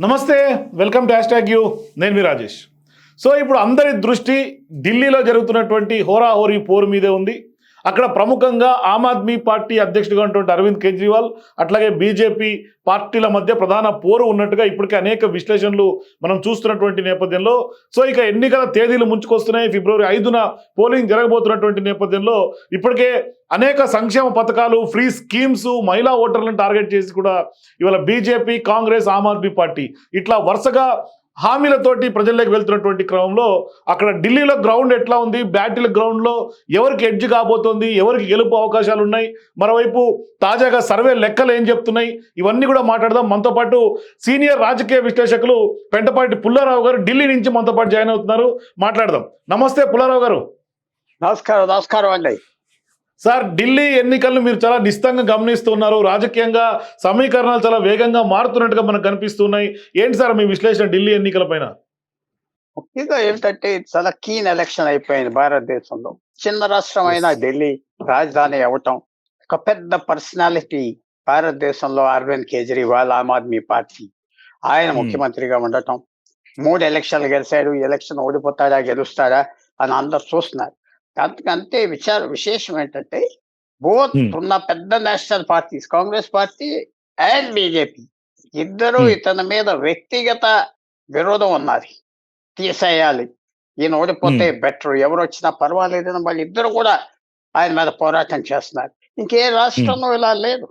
నమస్తే welcome to hash you. నేను మీ Rajesh. So ఇప్పుడు అందరి దృష్టి ఢిల్లీలో జరుగుతున్నటువంటి హోరాహోరీ పోరు మీదే ఉంది. అక్కడ ప్రముఖంగా ఆమ్ ఆద్మీ పార్టీ అధ్యక్షుడిగా ఉన్నటువంటి అరవింద్ కేజ్రీవాల్ అట్లాగే బీజేపీ పార్టీల మధ్య ప్రధాన పోరు ఉన్నట్టుగా ఇప్పటికే అనేక విశ్లేషణలు మనం చూస్తున్నటువంటి నేపథ్యంలో. సో ఇక ఎన్నికల తేదీలు ముంచుకొస్తున్నాయి. ఫిబ్రవరి ఐదున పోలింగ్ జరగబోతున్నటువంటి నేపథ్యంలో ఇప్పటికే అనేక సంక్షేమ పథకాలు ఫ్రీ స్కీమ్స్ మహిళా ఓటర్లను టార్గెట్ చేసి కూడా ఇవాళ బీజేపీ కాంగ్రెస్ ఆమ్ ఆద్మీ పార్టీ ఇట్లా వరుసగా హామీలతోటి ప్రజల్లోకి వెళ్తున్నటువంటి క్రమంలో అక్కడ ఢిల్లీలో గ్రౌండ్ ఎట్లా ఉంది? బ్యాటిల్ గ్రౌండ్లో ఎవరికి ఎడ్జ్ కాబోతోంది? ఎవరికి గెలుపు అవకాశాలు ఉన్నాయి? మరోవైపు తాజాగా సర్వే లెక్కలు ఏం చెప్తున్నాయి? ఇవన్నీ కూడా మాట్లాడదాం. మనతో పాటు సీనియర్ రాజకీయ విశ్లేషకులు పెంటపాటి పుల్లారావు గారు ఢిల్లీ నుంచి మనతో పాటు జాయిన్ అవుతున్నారు. మాట్లాడదాం. నమస్తే పుల్లారావు గారు. నమస్కారం నమస్కారం అండి. సార్ ఢిల్లీ ఎన్నికలను మీరు చాలా నిశ్చితంగా గమనిస్తున్నారు. రాజకీయంగా సమీకరణాలు చాలా వేగంగా మారుతున్నట్టుగా మనకు కనిపిస్తున్నాయి. ఏంటి సార్ మీ విశ్లేషణ ఢిల్లీ ఎన్నికల పైన? ముఖ్యంగా ఏమిటంటే ఇది చాలా కీన్ ఎలక్షన్ అయిపోయింది భారతదేశంలో. చిన్న రాష్ట్రం అయిన ఢిల్లీ రాజధాని అవ్వటం ఒక పెద్ద పర్సనాలిటీ భారతదేశంలో అరవింద్ కేజ్రీవాల్ ఆమ్ ఆద్మీ పార్టీ. ఆయన Hmm. ముఖ్యమంత్రిగా ఉండటం. మూడు ఎలక్షన్లు గెలిచాడు. ఎలక్షన్ ఓడిపోతాడా గెలుస్తాడా అని అందరు చూస్తున్నారు. అంతకంతే విచార విశేషం ఏంటంటే బోత్. ఉన్న పెద్ద national parties Congress party and BJP ఇద్దరు. ఇతని మీద వ్యక్తిగత విరోధం ఉన్నది. తీసేయాలి. ఈయన ఓడిపోతే బెటర్. ఎవరు వచ్చినా పర్వాలేదని వాళ్ళు ఇద్దరు కూడా ఆయన మీద పోరాటం చేస్తున్నారు. ఇంకే రాష్ట్రంలో ఇలా లేదు.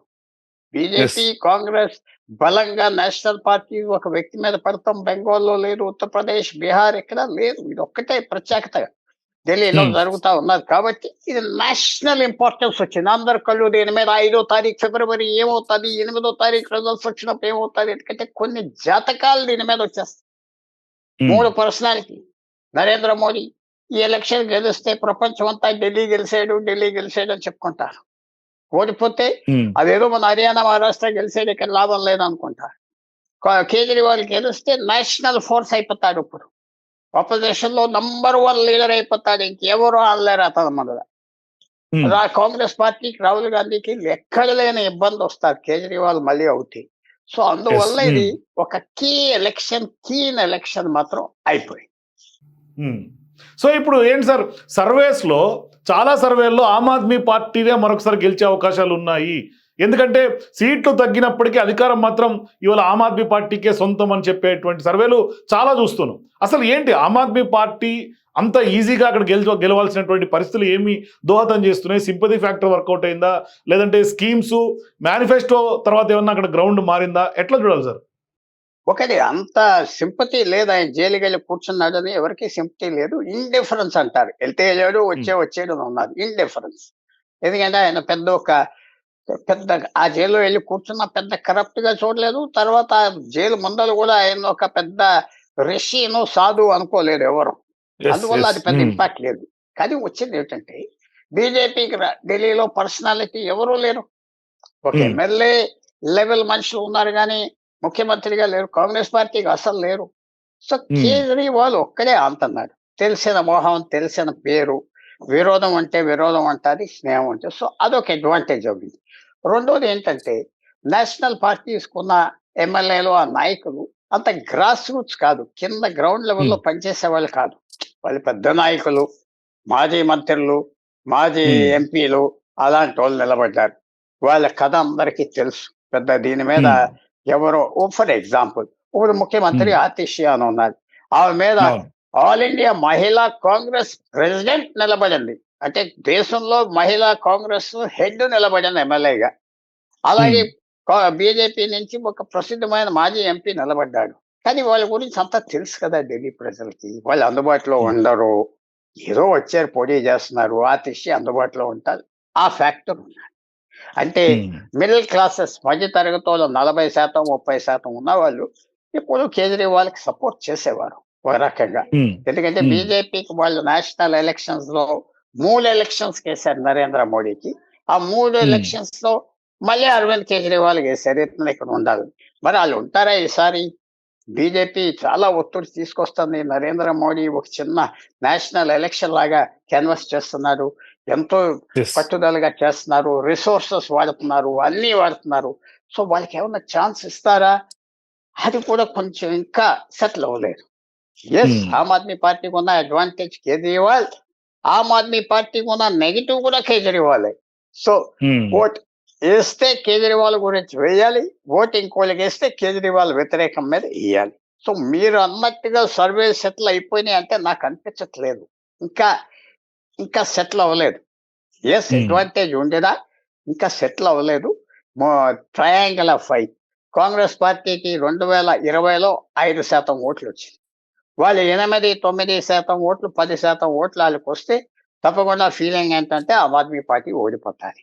బీజేపీ కాంగ్రెస్ బలంగా నేషనల్ పార్టీ ఒక వ్యక్తి మీద పడతాం. బెంగాల్లో లేదు ఉత్తరప్రదేశ్ బీహార్ ఇక్కడ లేదు. ఇది ఒక్కటే ప్రత్యేకత. ఢిల్లీలో Hmm. జరుగుతా ఉన్నది. కాబట్టి ఇది నేషనల్ ఇంపార్టెన్స్ వచ్చింది. అందరు కళ్ళు దీని మీద? ఐదో తారీఖు ఫిబ్రవరి ఏమవుతుంది? ఎనిమిదో తారీఖు రిజల్ట్స్ వచ్చినప్పుడు ఏమవుతుంది? ఎందుకంటే కొన్ని జాతకాలు దీని మీద వచ్చేస్తాయి. మూడు పర్సనాలిటీ నరేంద్ర మోడీ ఈ ఎలక్షన్ గెలిస్తే ప్రపంచం అంతా ఢిల్లీ గెలిచాడు ఢిల్లీ గెలిచాడు అని చెప్పుకుంటారు. ఓడిపోతే అదేదో మన హర్యానా మహారాష్ట్ర గెలిచాడు ఇక్కడ లాభం లేదనుకుంటారు. కేజ్రీవాల్ గెలిస్తే నేషనల్ ఫోర్స్ అయిపోతాడు ఇప్పుడు. ఆపోజిషన్లో నంబర్ వన్ లీడర్ అయిపోతాడు. ఇంకెవరు అనలేరు అతను మన రా- కాంగ్రెస్ పార్టీకి రాహుల్ గాంధీకి ఎక్కడ లేని ఇబ్బంది వస్తారు. కేజ్రీవాల్ మళ్ళీ అవుతాయి సో అందువల్ల. ఇది ఒక కీ ఎలక్షన్ కీన్ ఎలక్షన్ మాత్రం అయిపోయింది. సో ఇప్పుడు ఏంటి సార్? సర్వేస్లో చాలా సర్వేల్లో ఆమ్ ఆద్మీ పార్టీనే మరొకసారి గెలిచే అవకాశాలు ఉన్నాయి ఎందుకంటే సీట్లు తగ్గినప్పటికీ అధికారం మాత్రం ఇవాళ ఆమ్ ఆద్మీ పార్టీకే సొంతం అని చెప్పేటువంటి సర్వేలు చాలా చూస్తున్నాం. అసలు ఏంటి ఆమ్ ఆద్మీ పార్టీ అంత ఈజీగా అక్కడ గెలిచ గెలవాల్సినటువంటి పరిస్థితులు ఏమి దోహదం చేస్తున్నాయి? సింపతి ఫ్యాక్టర్ వర్కౌట్ అయిందా? లేదంటే స్కీమ్స్ మేనిఫెస్టో తర్వాత ఏమన్నా అక్కడ గ్రౌండ్ మారిందా? ఎట్లా చూడాలి సార్? ఒకటి అంత సింపతి లేదు. ఆయన జైలుకి వెళ్ళి కూర్చున్నాడని ఎవరికి సింపతి లేదు. ఇండిఫరెన్స్ అంటారు. వెళ్తే వెళ్ళాడు వచ్చే వచ్చేడు అని ఉన్నది. ఇండిఫరెన్స్. ఎందుకంటే ఆయన పెద్ద ఒక పెద్ద ఆ జైల్లో వెళ్ళి కూర్చున్న పెద్ద కరప్ట్గా చూడలేదు. తర్వాత ఆ జైలు ముందలు కూడా ఆయన ఒక పెద్ద రిషిను సాధు అనుకోలేదు ఎవరు. అందువల్ల అది పెద్ద ఇంపాక్ట్ లేదు. కానీ వచ్చింది ఏంటంటే బీజేపీకి ఢిల్లీలో పర్సనాలిటీ ఎవరూ లేరు. ఒక Hmm. ఎమ్మెల్యే లెవెల్ మనుషులు ఉన్నారు కానీ ముఖ్యమంత్రిగా లేరు కాంగ్రెస్ పార్టీకి అసలు లేరు. So Hmm. కేజ్రీవాల్ ఒక్కడే అంటున్నాడు. తెలిసిన మోహం తెలిసిన పేరు విరోధం అంటే విరోధం అంటారు స్నేహం అంటే. సో అదొక అడ్వాంటేజ్ అవుతుంది రెండోది ఏంటంటే నేషనల్ పార్టీస్ ఉన్న ఎమ్మెల్యేలు ఆ నాయకులు అంత గ్రాస్ రూట్స్ కాదు కింద గ్రౌండ్ లెవెల్లో పనిచేసే వాళ్ళు కాదు. వాళ్ళు పెద్ద నాయకులు మాజీ మంత్రులు మాజీ. ఎంపీలు అలాంటి వాళ్ళు నిలబడ్డారు. వాళ్ళ కథ అందరికీ తెలుసు. పెద్ద దీని మీద ఎవరో ఫర్ ఎగ్జాంపుల్ ఇప్పుడు ముఖ్యమంత్రి. ఆతిష్య అని ఉన్నారు ఆమె మీద ఆల్ ఇండియా మహిళా కాంగ్రెస్ ప్రెసిడెంట్ నిలబడింది. అంటే దేశంలో మహిళా కాంగ్రెస్ హెడ్ నిలబడింది ఎమ్మెల్యేగా. అలాగే బీజేపీ నుంచి ఒక ప్రసిద్ధమైన మాజీ ఎంపీ నిలబడ్డాడు. కానీ వాళ్ళ గురించి అంతా తెలుసు కదా ఢిల్లీ ప్రజలకి. వాళ్ళు అందుబాటులో Hmm. ఉండరు. ఏదో వచ్చారు పోటీ చేస్తున్నారు. ఆతిష్య అందుబాటులో ఉంటారు. ఆ ఫ్యాక్టర్ ఉన్నది అంటే మిడిల్ క్లాసెస్ మధ్య తరగతి వాళ్ళు నలభై శాతం ముప్పై శాతం ఉన్న వాళ్ళు ఇప్పుడు కేజ్రీవాల్కి సపోర్ట్ చేసేవారు. ఒక రకంగా. ఎందుకంటే. బీజేపీకి వాళ్ళు నేషనల్ ఎలక్షన్స్లో మూడు ఎలక్షన్స్ వేశారు నరేంద్ర మోడీకి. ఆ మూడు. ఎలక్షన్స్లో మళ్ళీ అరవింద్ కేజ్రీవాల్ వేశారు ఇతను ఇక్కడ ఉండాలి. మరి వాళ్ళు ఉంటారా ఈసారి? బీజేపీ చాలా ఒత్తిడి తీసుకొస్తుంది. నరేంద్ర మోడీ ఒక చిన్న నేషనల్ ఎలక్షన్ లాగా క్యాన్వాస్ చేస్తున్నారు. ఎంతో పట్టుదలగా చేస్తున్నారు. రిసోర్సెస్ వాడుతున్నారు. అన్ని వాడుతున్నారు. సో వాళ్ళకి ఏమన్నా ఛాన్స్ ఇస్తారా? అది కూడా కొంచెం ఇంకా సెటిల్ అవ్వలేదు. Yes Hmm. ఆమ్ ఆద్మీ పార్టీకి ఉన్న అడ్వాంటేజ్ కేజ్రీవాల్ ఆమ్ ఆద్మీ పార్టీకి ఉన్న నెగిటివ్ కూడా కేజ్రీవాల్ సో ఉమ్, ఓట్ వేస్తే కేజ్రీవాల్ గురించి వేయాలి. ఓట్ ఇంకోళ్ళకి వేస్తే కేజ్రీవాల్ వ్యతిరేకం మీద వేయాలి. సో మీరు అన్నట్టుగా సర్వే సెటిల్ అయిపోయినాయి అంటే నాకు అనిపించట్లేదు. ఇంకా ఇంకా సెటిల్ అవ్వలేదు. Yes Hmm. అడ్వాంటేజ్ ఉండేదా? ఇంకా సెటిల్ అవ్వలేదు. ట్రయాంగిల్ ఆఫ్ ఫైట్ కాంగ్రెస్ పార్టీకి రెండు వేల ఇరవైలో ఐదు శాతం ఓట్లు వచ్చింది. వాళ్ళు ఎనిమిది తొమ్మిది శాతం ఓట్లు పది శాతం ఓట్లు వాళ్ళకి వస్తే తప్పకుండా ఫీలింగ్ ఏంటంటే ఆమ్ ఆద్మీ పార్టీ ఓడిపోతారు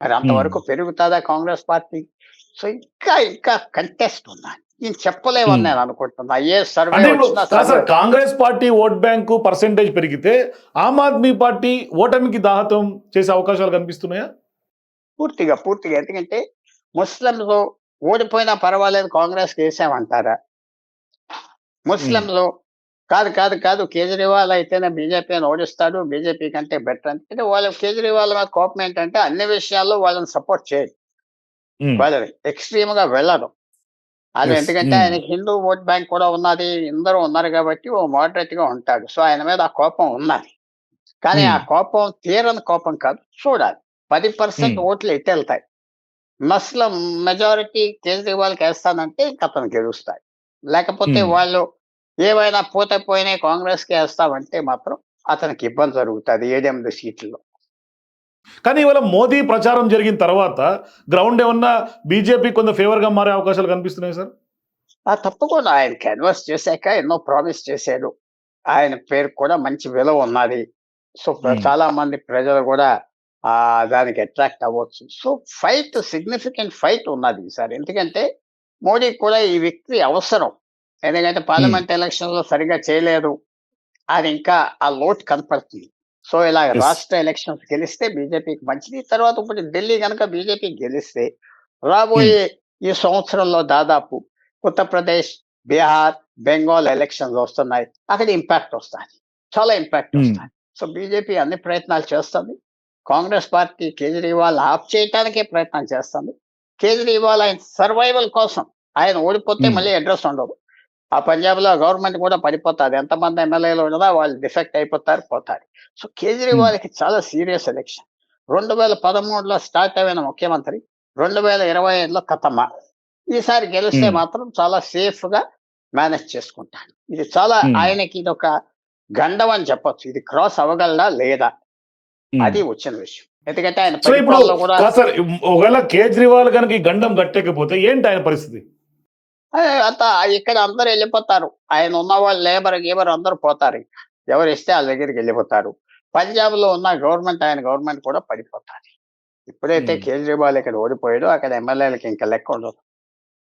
మరి అంతవరకు పెరుగుతుందా కాంగ్రెస్ పార్టీ? సో ఇంకా ఇంకా కంటెస్ట్ ఉన్నది నేను చెప్పలేమని. నేను అనుకుంటున్నా. ఏ survey Congress party vote bank percentage పెరిగితే ఆమ్ ఆద్మీ పార్టీ ఓటమికి దాహతం చేసే అవకాశాలు కనిపిస్తున్నాయా? పూర్తిగా పూర్తిగా. ఎందుకంటే ముస్లింలు ఓడిపోయినా పర్వాలేదు కాంగ్రెస్ వేసామంటారా ముస్లింలు కాదు కాదు కాదు. కేజ్రీవాల్ అయితేనే బీజేపీని ఓడిస్తాడు. బీజేపీ కంటే బెటర్ అంటే వాళ్ళ కేజ్రీవాల్ మీద కోపం ఏంటంటే అన్ని విషయాల్లో వాళ్ళని సపోర్ట్ చేయరు ఉమ్, వాళ్ళని ఎక్స్ట్రీమ్గా వెళ్ళరు. అది. ఎందుకంటే. ఆయన హిందూ ఓట్ బ్యాంక్ కూడా ఉన్నది. అందరూ ఉన్నారు కాబట్టి ఓ మోడరేట్గా ఉంటాడు. సో ఆయన మీద ఆ కోపం ఉన్నది. కానీ ఆ. కోపం తీరని కోపం కాదు. చూడాలి. పది పర్సెంట్. ఓట్లు ఎటు వెళ్తాయి ముస్లిం మెజారిటీ కేజ్రీవాల్కి వేస్తానంటే ఇంక అతను గెలుస్తాయి లేకపోతే. వాళ్ళు ఏవైనా పోతే పోయినాయి కాంగ్రెస్కి వేస్తామంటే మాత్రం అతనికి ఇబ్బంది జరుగుతుంది ఏడెనిమిది సీట్లలో. కానీ ఇవాళ మోదీ ప్రచారం జరిగిన తర్వాత గ్రౌండ్ ఏమన్నా బీజేపీ కొంత ఫేవర్గా మారే అవకాశాలు కనిపిస్తున్నాయి సార్? ఆ తప్పకుండా. ఆయన క్యాన్వాస్ చేశాక ఎన్నో ప్రామిస్ చేశాడు. ఆయన పేరు కూడా మంచి విలువ ఉన్నది. సో. చాలా మంది ప్రజలు కూడా ఆ దానికి అట్రాక్ట్ అవ్వచ్చు. సో ఫైట్ సిగ్నిఫికెంట్ ఫైట్ ఉన్నది సార్. ఎందుకంటే మోడీ కూడా ఈ వ్యక్తి అవసరం. ఎందుకంటే పార్లమెంట్ ఎలక్షన్లో సరిగా చేయలేదు. అది ఇంకా ఆ లోటు కనపడుతుంది. సో ఇలా. రాష్ట్ర ఎలక్షన్స్ గెలిస్తే బీజేపీకి మంచిది. తర్వాత ఇప్పుడు ఢిల్లీ కనుక బీజేపీ గెలిస్తే రాబోయే ఈ సంవత్సరంలో దాదాపు ఉత్తరప్రదేశ్ బీహార్ బెంగాల్ ఎలక్షన్స్ వస్తున్నాయి. అక్కడ ఇంపాక్ట్ వస్తుంది చాలా ఇంపాక్ట్. వస్తుంది సో బీజేపీ అన్ని ప్రయత్నాలు చేస్తుంది. కాంగ్రెస్ పార్టీ కేజ్రీవాల్ ఆఫ్ చేయడానికే ప్రయత్నం చేస్తుంది. కేజ్రీవాల్ ఆయన సర్వైవల్ కోసం ఆయన ఓడిపోతే Hmm. మళ్ళీ అడ్రస్ ఉండదు. ఆ పంజాబ్లో గవర్నమెంట్ కూడా పడిపోతుంది. ఎంతమంది ఎమ్మెల్యేలు ఉండదా వాళ్ళు డిఫెక్ట్ అయిపోతారు పోతారు. సో కేజ్రీవాల్కి చాలా సీరియస్ ఎలక్షన్ రెండు వేల పదమూడులో స్టార్ట్ అయిన ముఖ్యమంత్రి రెండు వేల ఇరవై ఐదులో కథమ్మ. ఈసారి గెలిస్తే Hmm. మాత్రం చాలా సేఫ్గా మేనేజ్ చేసుకుంటాడు. ఇది చాలా Hmm. ఆయనకి ఇది ఒక గండం అని చెప్పొచ్చు. ఇది క్రాస్ అవ్వగలడా లేదా. అది వచ్చిన విషయం. ఎందుకంటే ఆయన సో ఇప్పుడు సార్ ఒకవేళ కేజ్రీవాల్ కనుక ఈ గండం కట్టకపోతే ఏంటి ఆయన పరిస్థితి? అంత ఇక్కడ అందరూ వెళ్ళిపోతారు. ఆయన ఉన్న వాళ్ళు లేబర్ గీబర్ అందరూ పోతారు. ఎవరు ఇస్తే వాళ్ళ దగ్గరికి వెళ్ళిపోతారు. పంజాబ్లో ఉన్న గవర్నమెంట్ ఆయన గవర్నమెంట్ కూడా పడిపోతారు ఇప్పుడైతే. కేజ్రీవాల్ ఇక్కడ ఓడిపోయాడు. అక్కడ ఎమ్మెల్యేలకి ఇంకా లెక్క ఉండదు.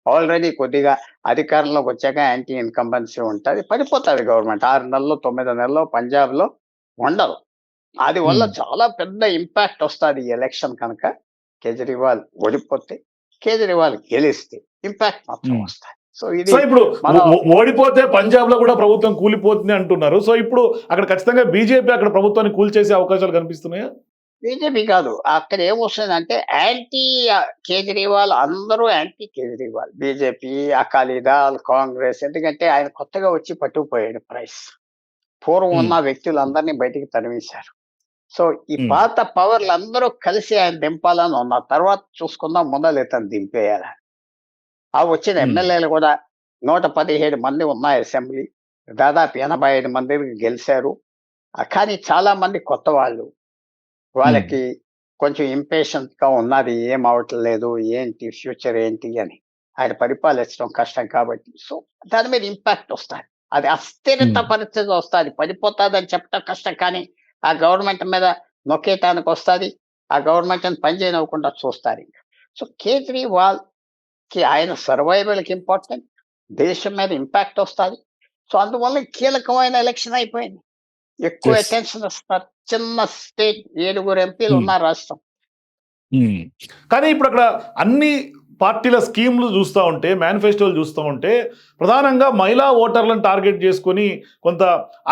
ఆల్రెడీ కొద్దిగా అధికారంలోకి వచ్చాక యాంటీ ఇన్కంబెన్సీ ఉంటుంది. పడిపోతుంది గవర్నమెంట్. ఆరు నెలలు తొమ్మిది నెలలు పంజాబ్లో ఉండదు అది వల్ల. చాలా పెద్ద ఇంపాక్ట్ వస్తుంది ఈ ఎలక్షన్ కనుక. కేజ్రీవాల్ ఓడిపోతే కేజ్రీవాల్ గెలిస్తే ఇంపాక్ట్ మాత్రం. వస్తుంది. సో ఇది సో ఇప్పుడు ఓడిపోతే పంజాబ్లో కూడా ప్రభుత్వం కూలిపోతుంది అంటున్నారు. సో ఇప్పుడు అక్కడ ఖచ్చితంగా బీజేపీ అక్కడ ప్రభుత్వాన్ని కూల్చేసే అవకాశాలు కనిపిస్తున్నాయా? బీజేపీ కాదు. అక్కడ ఏమొస్తుందంటే యాంటీ కేజ్రీవాల్ అందరూ యాంటీ కేజ్రీవాల్. బీజేపీ అకాలీదళ్ కాంగ్రెస్ ఎందుకంటే ఆయన కొత్తగా వచ్చి పట్టుకుపోయాడు ప్రైస్. పూర్వం ఉన్న వ్యక్తులందరినీ బయటికి తరిమేశారు. సో ఈ. పాత పవర్లు అందరూ కలిసి ఆయన దింపాలని ఉన్నారు తర్వాత చూసుకుందాం ముందలు ఇతను దింపేయాలి. ఆ వచ్చిన. ఎమ్మెల్యేలు కూడా నూట పదిహేడు మంది ఉన్నాయి అసెంబ్లీ. దాదాపు ఎనభై ఐదు మంది గెలిచారు. కానీ చాలా మంది కొత్త వాళ్ళు. వాళ్ళకి కొంచెం ఇంపేషెంట్గా ఉన్నది ఏం అవట్లేదు ఏంటి ఫ్యూచర్ ఏంటి అని. ఆయన పరిపాలించడం కష్టం కాబట్టి. సో దాని మీద ఇంపాక్ట్ వస్తుంది అది అస్థిరత. పరిస్థితి వస్తుంది. పడిపోతుంది అని చెప్పడం కష్టం కానీ ఆ గవర్నమెంట్ మీద నొక్కేయటానికి వస్తుంది ఆ గవర్నమెంట్ పని చేయనివ్వకుండా చూస్తారు ఇంకా. సో కేజ్రీవాల్కి ఆయన సర్వైవల్కి ఇంపార్టెంట్ దేశం మీద ఇంపాక్ట్ వస్తుంది. సో అందువల్ల కీలకమైన ఎలక్షన్ అయిపోయింది. ఎక్కువ. అటెన్షన్ ఇస్తున్నారు. చిన్న స్టేట్ ఏడుగురు ఎంపీలు Hmm. ఉన్నారు రాష్ట్రం. కానీ ఇప్పుడు అక్కడ అన్ని పార్టీల స్కీమ్లు చూస్తూ ఉంటే మేనిఫెస్టోలు చూస్తూ ఉంటే ప్రధానంగా మహిళా ఓటర్లను టార్గెట్ చేసుకొని కొంత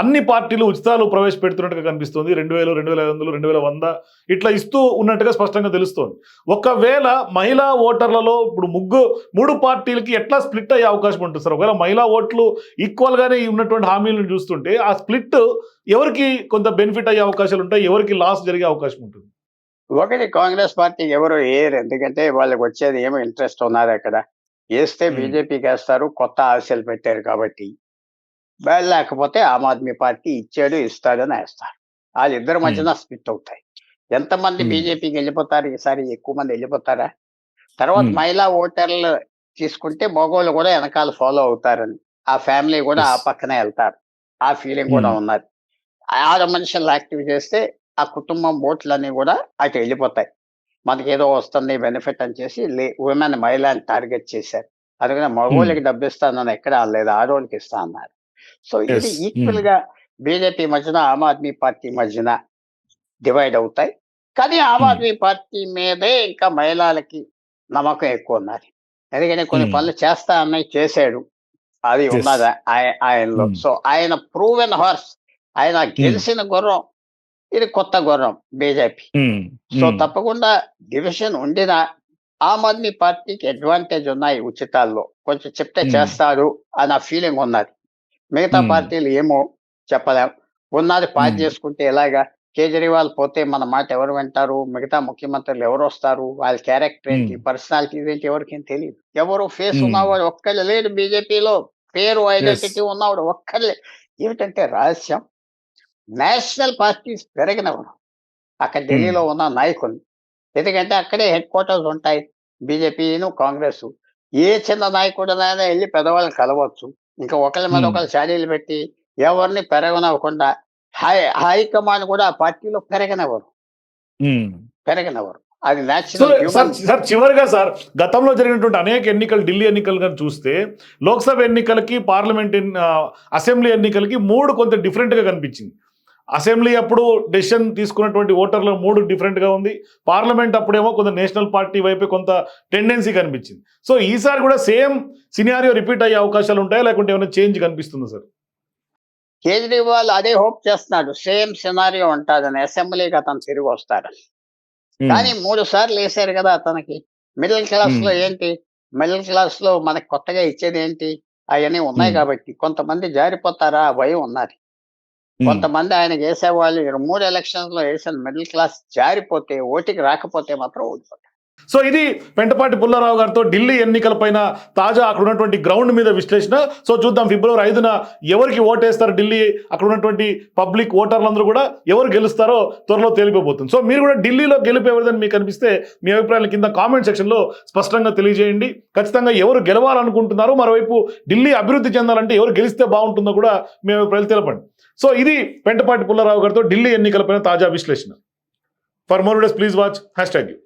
అన్ని పార్టీలు ఉచితాలు ప్రవేశపెడుతున్నట్టుగా కనిపిస్తుంది. రెండు వేలు రెండు వేల ఐదు వందలు రెండు వేల వంద ఇట్లా ఇస్తూ ఉన్నట్టుగా స్పష్టంగా తెలుస్తోంది. ఒకవేళ మహిళా ఓటర్లలో ఇప్పుడు ముగ్గు మూడు పార్టీలకి ఎట్లా స్ప్లిట్ అయ్యే అవకాశం ఉంటుంది సార్? ఒకవేళ మహిళా ఓట్లు ఈక్వల్గానే ఉన్నటువంటి హామీలను చూస్తుంటే ఆ స్ప్లిట్ ఎవరికి కొంత బెనిఫిట్ అయ్యే అవకాశాలు ఉంటాయి? ఎవరికి లాస్ జరిగే అవకాశం ఉంటుంది? ఒకటి కాంగ్రెస్ పార్టీకి ఎవరు వేయరు. ఎందుకంటే వాళ్ళకి వచ్చేది ఏమో ఇంట్రెస్ట్ ఉన్నారు అక్కడ. వేస్తే. బీజేపీకి వేస్తారు. కొత్త ఆశలు పెట్టారు కాబట్టి. లేకపోతే ఆమ్ ఆద్మీ పార్టీ ఇచ్చాడు ఇస్తాడని వేస్తారు. వాళ్ళిద్దరి మధ్యన స్ప్లిట్ అవుతాయి. ఎంతమంది. బీజేపీకి వెళ్ళిపోతారు? ఈసారి ఎక్కువ మంది వెళ్ళిపోతారా? తర్వాత. మహిళా ఓటర్లు తీసుకుంటే మగవాళ్ళు కూడా వెనకాల ఫాలో అవుతారని. ఆ ఫ్యామిలీ కూడా ఆ. పక్కనే వెళ్తారు. ఆ ఫీలింగ్ కూడా. ఉన్నది ఆరు మనుషులు యాక్టివ్ చేస్తే ఆ కుటుంబం ఓట్లన్నీ కూడా అటు వెళ్ళిపోతాయి. మనకి ఏదో వస్తుంది బెనిఫిట్ అని చేసి ఉమెన్ మహిళని టార్గెట్ చేశారు. అందుకని మగవాళ్ళకి డబ్బు ఇస్తానని ఎక్కడ అనలేదు ఆడవాళ్ళకి ఇస్తా అన్నారు. సో ఇది. ఈక్వల్గా బీజేపీ మధ్యన ఆమ్ ఆద్మీ పార్టీ మధ్యన డివైడ్ అవుతాయి. కానీ ఆమ్. ఆద్మీ పార్టీ మీదే ఇంకా మహిళలకి నమ్మకం ఎక్కువ ఉన్నది ఎందుకంటే కొన్ని. పనులు చేస్తా అన్నవి చేశాడు. అది. ఉన్నది ఆయ- ఆయనలో. సో ఆయన ప్రూవెన్ హార్స్. ఆయన గెలిచిన గుర్రం. ఇది కొత్త గుర్రం బీజేపీ. సో తప్పకుండా డివిజన్ ఉండిన ఆమ్ ఆద్మీ పార్టీకి అడ్వాంటేజ్ ఉన్నాయి ఉచితాల్లో. కొంచెం చెప్తే. చేస్తారు అన్న ఫీలింగ్ ఉన్నది. మిగతా. పార్టీలు ఏమో చెప్పలేం. ఉన్నది పాస్. చేసుకుంటే ఎలాగా కేజ్రీవాల్ పోతే మన మాట ఎవరు వింటారు? మిగతా ముఖ్యమంత్రులు ఎవరు వస్తారు? వాళ్ళ క్యారెక్టర్ ఏంటి. పర్సనాలిటీ ఏంటి? ఎవరికేం తెలియదు ఎవరు ఫేస్. ఉన్నవాడు ఒక్కళ్ళు లేడు బీజేపీలో. పేరు ఐడెంటిటీ ఉన్నవాడు ఒక్కళ్ళే. ఏమిటంటే రహస్యం? నేషనల్ పార్టీస్ పెరిగినవాడు అక్కడ ఢిల్లీలో ఉన్న నాయకులు. ఎందుకంటే అక్కడే హెడ్ క్వార్టర్స్ ఉంటాయి. బీజేపీను కాంగ్రెస్ ఏ చిన్న నాయకుడినైనా వెళ్ళి పెద్దవాళ్ళని కలవచ్చు. ఇంకా ఒకరి మీద. ఒకరు చాడీలు పెట్టి ఎవరిని పెరగనివ్వకుండా హై హైకమాండ్ కూడా ఆ పార్టీలో పెరగనివ్వరు. పెరగనివ్వరు. అది సార్ చివరిగా సార్ గతంలో జరిగినటువంటి అనేక ఎన్నికలు ఢిల్లీ ఎన్నికలు కానీ చూస్తే లోక్సభ ఎన్నికలకి పార్లమెంట్ అసెంబ్లీ ఎన్నికలకి మూడు కొంత డిఫరెంట్గా కనిపించింది. అసెంబ్లీ అప్పుడు డెసిషన్ తీసుకున్నటువంటి ఓటర్ల మూడు డిఫరెంట్గా ఉంది. పార్లమెంట్ అప్పుడేమో కొంత నేషనల్ పార్టీ వైపే కొంత టెండెన్సీ కనిపించింది. సో ఈసారి కూడా సేమ్ సినారియో రిపీట్ అయ్యే అవకాశాలు ఉంటాయా? లేకుంటే ఏమైనా చేంజ్ కనిపిస్తుందా సార్? కేజ్రీవాల్ అదే హోప్ చేస్తున్నాడు. సేమ్ సినారియో ఉంటుందని. అసెంబ్లీకి అతను తిరిగి వస్తాడు. కానీ మూడు సార్లు వేసారు కదా అతనికి. మిడిల్ క్లాస్లో Hmm. ఏంటి? మిడిల్ క్లాస్లో మనకి కొత్తగా ఇచ్చేది ఏంటి? అవన్నీ ఉన్నాయి Hmm. కాబట్టి కొంతమంది జారిపోతారా? భయం ఉన్నది. కొంతమంది ఆయన చేసేవాళ్ళు ఈ మూడు ఎలక్షన్స్లో వేసిన మిడిల్ క్లాస్ జారిపోతే ఓటికి రాకపోతే మాత్రం ఓడిపోతారు. సో ఇది పెంటపాటి పుల్లారావు గారితో ఢిల్లీ ఎన్నికలపైన తాజా అక్కడ ఉన్నటువంటి గ్రౌండ్ మీద విశ్లేషణ. సో చూద్దాం ఫిబ్రవరి ఐదున ఎవరికి ఓటేస్తారు ఢిల్లీ? అక్కడ ఉన్నటువంటి పబ్లిక్ ఓటర్లందరూ కూడా ఎవరు గెలుస్తారో త్వరలో తేలిపోబోతుంది సో మీరు కూడా ఢిల్లీలో గెలుపు ఎవరిదని మీకు అనిపిస్తే మీ అభిప్రాయాలు కింద కామెంట్ సెక్షన్లో స్పష్టంగా తెలియజేయండి. ఖచ్చితంగా ఎవరు గెలవాలనుకుంటున్నారో మరోవైపు ఢిల్లీ అభివృద్ధి చెందాలంటే ఎవరు గెలిస్తే బాగుంటుందో కూడా మీ అభిప్రాయాలు తెలపండి. సో ఇది పెంటపాటి పుల్లారావు గారితో ఢిల్లీ ఎన్నికలపైన తాజా విశ్లేషణ. For more days please watch hashtag you.